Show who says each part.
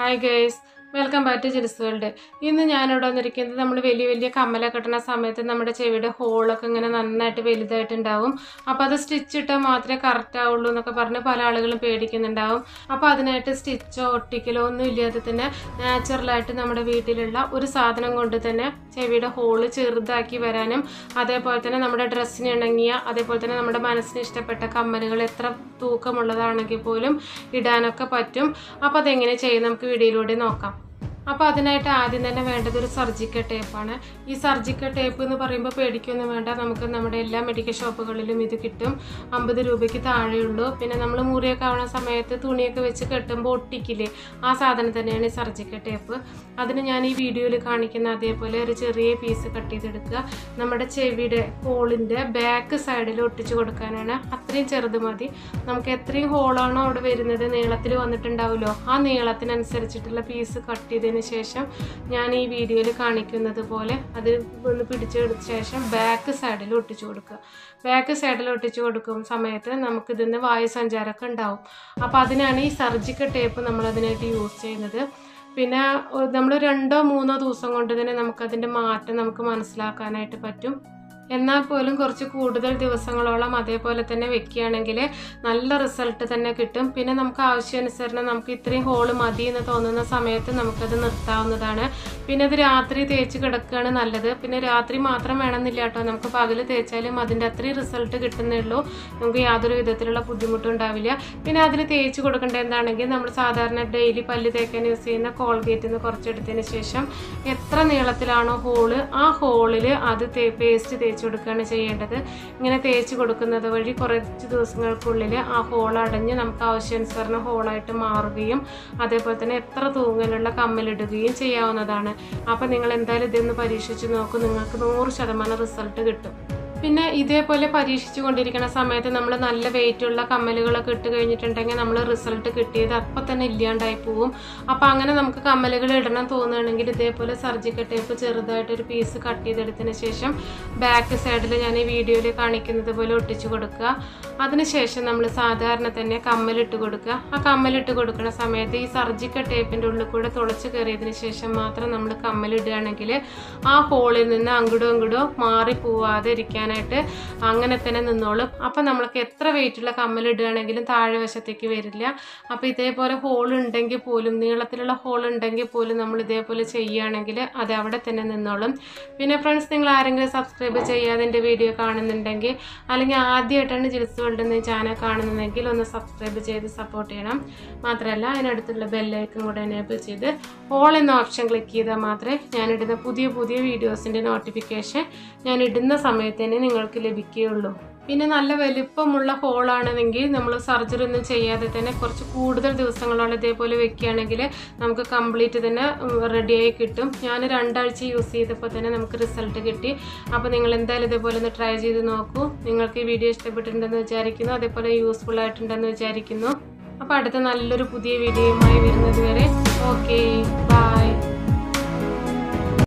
Speaker 1: Hi guys. Welcome back to Jils world. ഇന്ന് ഞാനിവിടെ വന്നിരിക്കുന്നത് നമ്മൾ വലിയ വലിയ കമ്മല കെട്ടണ സമയത്ത് നമ്മുടെ ചെവിയുടെ ഹോളൊക്കെ ഇങ്ങനെ നന്നായിട്ട് വലുതായിട്ടുണ്ടാവും. അപ്പോൾ അത് സ്റ്റിച്ച് ഇട്ടാൽ മാത്രമേ കറക്റ്റ് ആവുള്ളൂ എന്നൊക്കെ പറഞ്ഞ് പല ആളുകളും പേടിക്കുന്നുണ്ടാവും. അപ്പോൾ അതിനായിട്ട് സ്റ്റിച്ചോ ഒട്ടിക്കലോ ഒന്നും ഇല്ലാതെ തന്നെ നാച്ചുറലായിട്ട് നമ്മുടെ വീട്ടിലുള്ള ഒരു സാധനം കൊണ്ട് തന്നെ ചെവിയുടെ ഹോൾ ചെറുതാക്കി വരാനും അതേപോലെ തന്നെ നമ്മുടെ ഡ്രസ്സിന് ഇണങ്ങിയ അതേപോലെ തന്നെ നമ്മുടെ മനസ്സിന് ഇഷ്ടപ്പെട്ട കമ്മലുകൾ എത്ര തൂക്കമുള്ളതാണെങ്കിൽ പോലും ഇടാനൊക്കെ പറ്റും. അപ്പോൾ അതെങ്ങനെ ചെയ്യും? നമുക്ക് വീഡിയോയിലൂടെ നോക്കാം. അപ്പോൾ അതിനായിട്ട് ആദ്യം തന്നെ വേണ്ടത് ഒരു സർജിക്കൽ ടേപ്പാണ് ഈ സർജിക്കൽ ടേപ്പ് എന്ന് പറയുമ്പോൾ പേടിക്കൊന്നും വേണ്ട. നമുക്ക് നമ്മുടെ എല്ലാ മെഡിക്കൽ ഷോപ്പുകളിലും ഇത് കിട്ടും. അമ്പത് രൂപയ്ക്ക് താഴെയുള്ളൂ. പിന്നെ നമ്മൾ മുറിയൊക്കെ ആവുന്ന സമയത്ത് തുണിയൊക്കെ വെച്ച് കെട്ടുമ്പോൾ ഒട്ടിക്കില്ലേ? ആ സാധനം തന്നെയാണ് ഈ സർജിക്കൽ ടേപ്പ് അതിന് ഞാൻ ഈ വീഡിയോയിൽ കാണിക്കുന്ന അതേപോലെ ഒരു ചെറിയ പീസ് കട്ട് ചെയ്തെടുക്കുക. നമ്മുടെ ചെവിയുടെ ഹോളിന്റെ ബാക്ക് സൈഡിൽ ഒട്ടിച്ചു കൊടുക്കാനാണ്. അത്രയും ചെറുത് മതി. നമുക്ക് എത്രയും ഹോളാണോ അവിടെ വരുന്നത് നീളത്തിൽ വന്നിട്ടുണ്ടാവുമല്ലോ. ആ നീളത്തിനനുസരിച്ചിട്ടുള്ള പീസ് കട്ട് ചെയ്തതിന് ശേഷം ഞാൻ ഈ വീഡിയോയിൽ കാണിക്കുന്നത് പോലെ അത് ഒന്ന് പിടിച്ചെടുത്ത ശേഷം ബാക്ക് സൈഡിൽ ഒട്ടിച്ചു കൊടുക്കുക. ബാക്ക് സൈഡിൽ ഒട്ടിച്ചു കൊടുക്കും സമയത്ത് നമുക്കിതിന്ന് വായു സഞ്ചാരമൊക്കെ ഉണ്ടാവും. അപ്പോൾ അതിനാണ് ഈ സർജിക്കൽ ടേപ്പ് നമ്മൾ അതിനായിട്ട് യൂസ് ചെയ്യുന്നത്. പിന്നെ നമ്മൾ രണ്ടോ മൂന്നോ ദിവസം കൊണ്ട് തന്നെ നമുക്കതിന്റെ മാറ്റം നമുക്ക് മനസ്സിലാക്കാനായിട്ട് പറ്റും. എന്നാൽ പോലും കുറച്ച് കൂടുതൽ ദിവസങ്ങളോളം അതേപോലെ തന്നെ വെക്കുകയാണെങ്കിൽ നല്ല റിസൾട്ട് തന്നെ കിട്ടും. പിന്നെ നമുക്ക് ആവശ്യാനുസരണം നമുക്ക് ഇത്രയും ഹോൾ മതി എന്ന് തോന്നുന്ന സമയത്ത് നമുക്കത് നിർത്താവുന്നതാണ്. പിന്നെ അത് രാത്രി തേച്ച് കിടക്കുകയാണ് നല്ലത്. പിന്നെ രാത്രി മാത്രം വേണമെന്നില്ല കേട്ടോ. നമുക്ക് പകൽ തേച്ചാലും അതിന്റെ അത്രയും റിസൾട്ട് കിട്ടുന്നേ ഉള്ളൂ. നമുക്ക് യാതൊരു വിധത്തിലുള്ള ബുദ്ധിമുട്ടും ഉണ്ടാവില്ല. പിന്നെ അതിൽ തേച്ച് കൊടുക്കേണ്ട എന്താണെങ്കിൽ നമ്മൾ സാധാരണ ഡെയിലി പല്ല് തേക്കാൻ യൂസ് ചെയ്യുന്ന കോൾഗേറ്റ് നിന്ന് കുറച്ചെടുത്തതിന് ശേഷം എത്ര നീളത്തിലാണോ ഹോൾ ആ ഹോളിൽ അത് പേസ്റ്റ് തേച്ച് കൊടുക്കുകയാണ് ചെയ്യേണ്ടത്. ഇങ്ങനെ തേച്ച് കൊടുക്കുന്നത് വഴി കുറച്ച് ദിവസങ്ങൾക്കുള്ളിൽ ആ ഹോൾ അടഞ്ഞ് നമുക്ക് ആവശ്യാനുസരണം ഹോളായിട്ട് മാറുകയും അതേപോലെ തന്നെ എത്ര തൂങ്ങലുള്ള കമ്മലിടുകയും ചെയ്യാവുന്നതാണ്. അപ്പോൾ നിങ്ങൾ എന്തായാലും ഇതൊന്ന് പരീക്ഷിച്ച് നോക്കും. നിങ്ങൾക്ക് നൂറ് ശതമാനം റിസൾട്ട് കിട്ടും. പിന്നെ ഇതേപോലെ പരീക്ഷിച്ചു കൊണ്ടിരിക്കുന്ന സമയത്ത് നമ്മൾ നല്ല വെയിറ്റുള്ള കമ്മലുകളൊക്കെ ഇട്ട് കഴിഞ്ഞിട്ടുണ്ടെങ്കിൽ നമ്മൾ റിസൾട്ട് കിട്ടിയത് അപ്പം തന്നെ ഇല്ലാണ്ടായി പോവും. അപ്പം അങ്ങനെ നമുക്ക് കമ്മലുകൾ ഇടണം തോന്നുകയാണെങ്കിൽ ഇതേപോലെ സർജിക്കൽ ടേപ്പ് ചെറുതായിട്ടൊരു പീസ് കട്ട് ചെയ്തെടുത്തതിന് ശേഷം ബാക്ക് സൈഡിൽ ഞാൻ ഈ വീഡിയോയിൽ കാണിക്കുന്നത് പോലെ ഒട്ടിച്ചു കൊടുക്കുക. അതിനുശേഷം നമ്മൾ സാധാരണ തന്നെ കമ്മലിട്ട് കൊടുക്കുക. ആ കമ്മലിട്ട് കൊടുക്കുന്ന സമയത്ത് ഈ സർജിക്കൽ ടേപ്പിന്റെ ഉള്ളിൽ കൂടെ തുളച്ച് കയറിയതിന് ശേഷം മാത്രം നമ്മൾ കമ്മലിടുകയാണെങ്കിൽ ആ ഹോളിൽ നിന്ന് അങ്ങോട്ടും ഇങ്ങോട്ടും മാറി പോവാതെ ഇരിക്കാനായിട്ട് അങ്ങനെ തന്നെ നിന്നോളും. അപ്പം നമ്മൾക്ക് എത്ര വെയിറ്റുള്ള കമ്മലിടുകയാണെങ്കിലും താഴെ വശത്തേക്ക് വരില്ല. അപ്പോൾ ഇതേപോലെ ഹോൾ ഉണ്ടെങ്കിൽ പോലും നീളത്തിലുള്ള ഹോൾ ഉണ്ടെങ്കിൽ പോലും നമ്മൾ ഇതേപോലെ ചെയ്യുകയാണെങ്കിൽ അത് അവിടെ തന്നെ നിന്നോളും. പിന്നെ ഫ്രണ്ട്സ് നിങ്ങൾ ആരെങ്കിലും സബ്സ്ക്രൈബ് ചെയ്യാതെ എന്റെ വീഡിയോ കാണുന്നുണ്ടെങ്കിൽ അല്ലെങ്കിൽ ആദ്യമായിട്ടാണ് ജിൽസ് വേൾഡ് എന്ന ചാനൽ കാണുന്നതെങ്കിൽ ഒന്ന് സബ്സ്ക്രൈബ് ചെയ്ത് സപ്പോർട്ട് ചെയ്യണം. മാത്രമല്ല അതിനടുത്തുള്ള ബെല്ലൈക്കും കൂടെ എനേബിൾ ചെയ്ത് ഹോൾ എന്ന ഓപ്ഷൻ ക്ലിക്ക് ചെയ്താൽ മാത്രമേ ഞാനിടുന്ന പുതിയ പുതിയ വീഡിയോസിന്റെ നോട്ടിഫിക്കേഷൻ ഞാൻ ഇടുന്ന സമയത്ത് തന്നെ നിങ്ങൾക്ക് ലഭിക്കുകയുള്ളൂ. പിന്നെ നല്ല വലിപ്പമുള്ള ഹോളാണെങ്കിൽ നമ്മൾ സർജറി ഒന്നും ചെയ്യാതെ തന്നെ കുറച്ച് കൂടുതൽ ദിവസങ്ങളോളം ഇതേപോലെ വെക്കുകയാണെങ്കിൽ നമുക്ക് കംപ്ലീറ്റ് തന്നെ റെഡിയായി കിട്ടും. ഞാൻ രണ്ടാഴ്ച യൂസ് ചെയ്തപ്പോൾ തന്നെ നമുക്ക് റിസൾട്ട് കിട്ടി. അപ്പോൾ നിങ്ങൾ എന്തായാലും ഇതേപോലെ ഒന്ന് ട്രൈ ചെയ്ത് നോക്കൂ. നിങ്ങൾക്ക് ഈ വീഡിയോ ഇഷ്ടപ്പെട്ടിട്ടുണ്ടെന്ന് വിചാരിക്കുന്നു അതേപോലെ യൂസ്ഫുൾ ആയിട്ടുണ്ടെന്ന് വിചാരിക്കുന്നു. അപ്പോൾ അടുത്ത നല്ലൊരു പുതിയ വീഡിയോയുമായി വരുന്നത് വരെ ഓക്കെ ബൈ